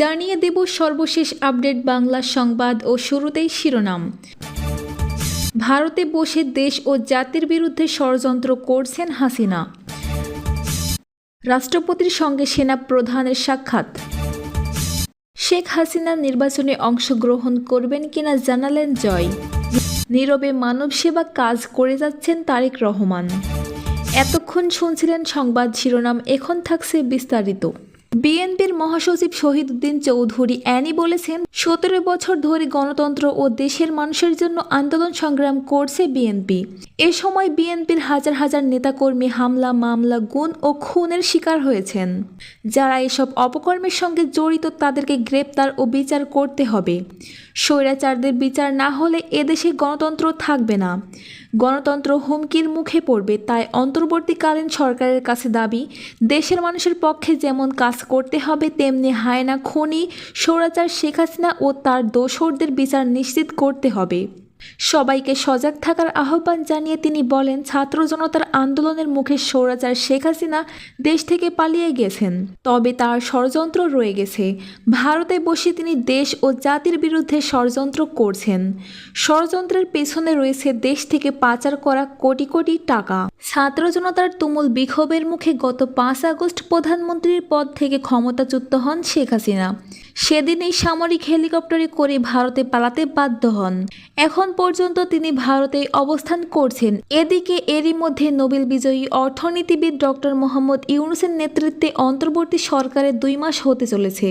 জানিয়ে দেব সর্বশেষ আপডেট বাংলা সংবাদ ও শুরুতেই শিরোনাম। ভারতে বসে দেশ ও জাতির বিরুদ্ধে ষড়যন্ত্র করছেন হাসিনা। রাষ্ট্রপতির সঙ্গে সেনা প্রধানের সাক্ষাৎ। শেখ হাসিনা নির্বাচনে অংশগ্রহণ করবেন কিনা জানালেন জয়। নীরবে মানব সেবা কাজ করে যাচ্ছেন তারেক রহমান। এতক্ষণ শুনছিলেন সংবাদ শিরোনাম, এখন থাকছে বিস্তারিত। বিএনপির মহাসচিব শহীদুদ্দিন চৌধুরী অ্যানি বলেছেন, সতেরো বছর ধরে গণতন্ত্র ও দেশের মানুষের জন্য আন্দোলন সংগ্রাম করছে বিএনপি। এ সময় বিএনপির হাজার হাজার নেতাকর্মী হামলা, মামলা গুণ ও খুনের শিকার হয়েছেন। যারা এসব অপকর্মের সঙ্গে জড়িত তাদেরকে গ্রেপ্তার ও বিচার করতে হবে। স্বৈরাচারদের বিচার না হলে এদেশে গণতন্ত্র থাকবে না। গণতন্ত্র হুমকির মুখে পড়বে, তাই অন্তর্বর্তীকালীন সরকারের কাছে দাবি, দেশের মানুষের পক্ষে যেমন কাজ করতে হবে, তেমনি হায়না, খনি, স্বৈরাচার শেখ হাসিনা ও তার দোসরদের বিচার নিশ্চিত করতে হবে। সবাইকে সজাগ থাকার আহ্বান জানিয়ে তিনি বলেন, ছাত্র জনতার আন্দোলনের মুখে স্বৈরাচার শেখ হাসিনা দেশ থেকে পালিয়ে গেছেন, তবে তার ষড়যন্ত্র রয়ে গেছে। ভারতে বসে তিনি দেশ ও জাতির বিরুদ্ধে ষড়যন্ত্র করছেন। ষড়যন্ত্রের পেছনে রয়েছে দেশ থেকে পাচার করা কোটি কোটি টাকা। ছাত্র জনতার তুমুল বিক্ষোভের মুখে গত পাঁচ আগস্ট প্রধানমন্ত্রীর পদ থেকে ক্ষমতাচ্যুত হন শেখ হাসিনা। সেদিনই সামরিক হেলিকপ্টারে করে ভারতে পালাতে বাধ্য হন। এখন পর্যন্ত তিনি ভারতে অবস্থান করছেন। এদিকে এরই মধ্যে নোবেল বিজয়ী অর্থনীতিবিদ ডক্টর মোহাম্মদ ইউনুসের নেতৃত্বে অন্তর্বর্তী সরকারের দুই মাস হতে চলেছে।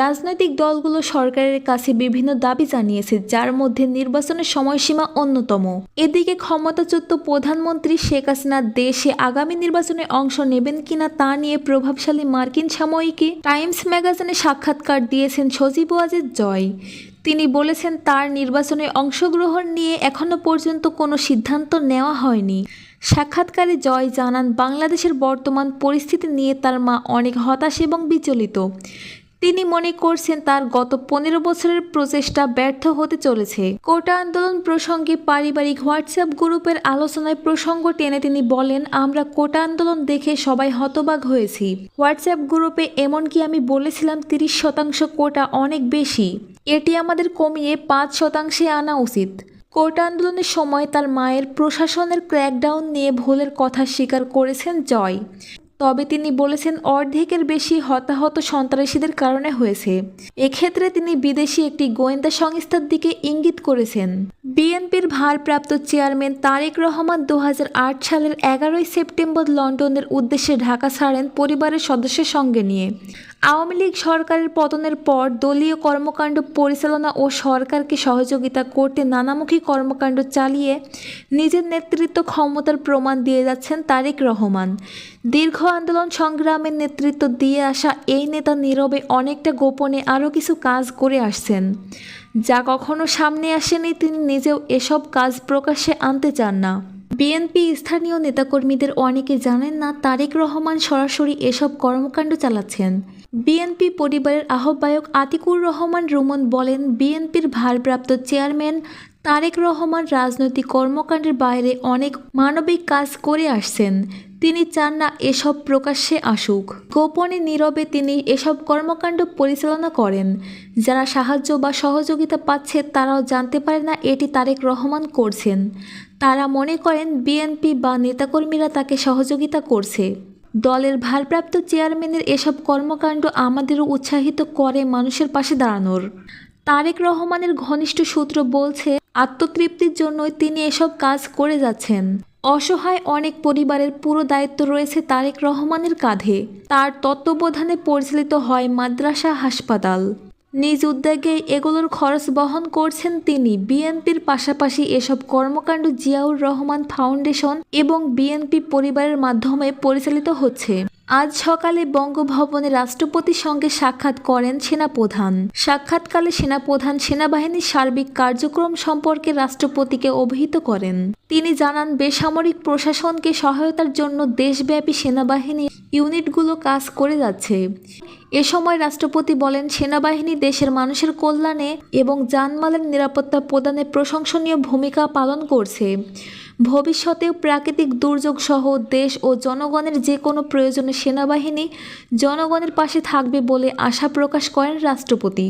রাজনৈতিক দলগুলো সরকারের কাছে বিভিন্ন দাবি জানিয়েছে, যার মধ্যে নির্বাচনের সময়সীমা অন্যতম। এদিকে ক্ষমতাচ্যুত প্রধানমন্ত্রী শেখ হাসিনা দেশে আগামী নির্বাচনে অংশ নেবেন কিনা তা নিয়ে প্রভাবশালী মার্কিন সাময়িকী টাইমস ম্যাগাজিনে সাক্ষাৎকার দিয়েছেন সজীব ওয়াজেদ জয়। তিনি বলেছেন, তার নির্বাচনে অংশগ্রহণ নিয়ে এখনও পর্যন্ত কোনো সিদ্ধান্ত নেওয়া হয়নি। সাক্ষাৎকারে জয় জানান, বাংলাদেশের বর্তমান পরিস্থিতি নিয়ে তার মা অনেক হতাশ এবং বিচলিত। তিনি মনে করছেন তার গত পনেরো বছরের প্রচেষ্টা ব্যর্থ হতে চলেছে। কোটা আন্দোলন প্রসঙ্গে পারিবারিক হোয়াটসঅ্যাপ গ্রুপের আলোচনায় প্রসঙ্গ টেনে তিনি বলেন, আমরা কোটা আন্দোলন দেখে সবাই হতবাক হয়েছি। হোয়াটসঅ্যাপ গ্রুপে এমনকি আমি বলেছিলাম তিরিশ শতাংশ কোটা অনেক বেশি। এটি আমাদের কমিয়ে পাঁচ শতাংশে আনা উচিত। কোটা আন্দোলনের সময় তার মায়ের প্রশাসনের ক্র্যাকডাউন নিয়ে ভুলের কথা স্বীকার করেছেন জয়। তবে তিনি বলেছেন অর্ধেকের বেশি হতাহত সন্ত্রাসীদের কারণে হয়েছে। এক্ষেত্রে তিনি বিদেশি একটি গোয়েন্দা সংস্থার দিকে ইঙ্গিত করেছেন। বিএনপির ভারপ্রাপ্ত চেয়ারম্যান তারেক রহমান দু হাজার আট সালের এগারোই সেপ্টেম্বর লন্ডনের উদ্দেশ্যে ঢাকা ছাড়েন পরিবারের সদস্যের সঙ্গে নিয়ে। আওয়ামী লীগ সরকারের পতনের পর দলীয় কর্মকাণ্ড পরিচালনা ও সরকারকে সহযোগিতা করতে নানামুখী কর্মকাণ্ড চালিয়ে নিজের নেতৃত্ব ক্ষমতার প্রমাণ দিয়ে যাচ্ছেন তারেক রহমান। দীর্ঘ আন্দোলন সংগ্রামের নেতৃত্ব দিয়ে আসা এই নেতা নীরবে অনেকটা গোপনে আরও কিছু কাজ করে আসছেন। যা কখনো সামনে আসেনি তিনি নিজেও এসব কাজ প্রকাশ্যে আনতে চান না। বিএনপি স্থানীয় নেতাকর্মীদের অনেকে জানেন না তারেক রহমান সরাসরি এসব কর্মকাণ্ড চালাচ্ছেন। বিএনপি পরিবারের আহ্বায়ক আতিকুর রহমান রুমন বলেন, বিএনপির ভারপ্রাপ্ত চেয়ারম্যান তারেক রহমান রাজনৈতিক কর্মকাণ্ডের বাইরে অনেক মানবিক কাজ করে আসছেন। তিনি চান না এসব প্রকাশ্যে আসুক। গোপনে নীরবে তিনি এসব কর্মকাণ্ড পরিচালনা করেন। যারা সাহায্য বা সহযোগিতা পাচ্ছে তারাও জানতে পারে না এটি তারেক রহমান করছেন। তারা মনে করেন, বিএনপি বা নেতাকর্মীরা তাকে সহযোগিতা করছে। দলের ভারপ্রাপ্ত চেয়ারম্যানের এসব কর্মকাণ্ড আমাদেরও উৎসাহিত করে মানুষের পাশে দাঁড়ানোর। তারেক রহমানের ঘনিষ্ঠ সূত্র বলছে, আত্মতৃপ্তির জন্যই তিনি এসব কাজ করে যাচ্ছেন। অসহায় অনেক পরিবারের পুরো দায়িত্ব রয়েছে তারেক রহমানের কাঁধে। তার তত্ত্বাবধানে পরিচালিত হয় মাদ্রাসা হাসপাতাল। নিজ উদ্যোগে এগুলোর খরচ বহন করছেন তিনি। বিএনপির পাশাপাশি এসব কর্মকাণ্ড জিয়াউর রহমান ফাউন্ডেশন এবং বিএনপি পরিবারের মাধ্যমে পরিচালিত হচ্ছে। আজ সকালে বঙ্গভবনে রাষ্ট্রপতির সঙ্গে সাক্ষাৎ করেন সেনাপ্রধান। সাক্ষাৎকালে সেনাপ্রধান সেনাবাহিনীর সার্বিক কার্যক্রম সম্পর্কে রাষ্ট্রপতিকে অভিহিত করেন। তিনি জানান, বেসামরিক প্রশাসনকে সহায়তার জন্য দেশব্যাপী সেনাবাহিনী ইউনিটগুলো কাজ করে যাচ্ছে। এ সময় রাষ্ট্রপতি বলেন, সেনাবাহিনী দেশের মানুষের কল্যাণে এবং জানমালের নিরাপত্তা প্রদানে প্রশংসনীয় ভূমিকা পালন করছে। ভবিষ্যতেও প্রাকৃতিক দুর্যোগ সহ দেশ ও জনগণের যে কোনো প্রয়োজনে সেনাবাহিনী জনগণের পাশে থাকবে বলে আশা প্রকাশ করেন রাষ্ট্রপতি।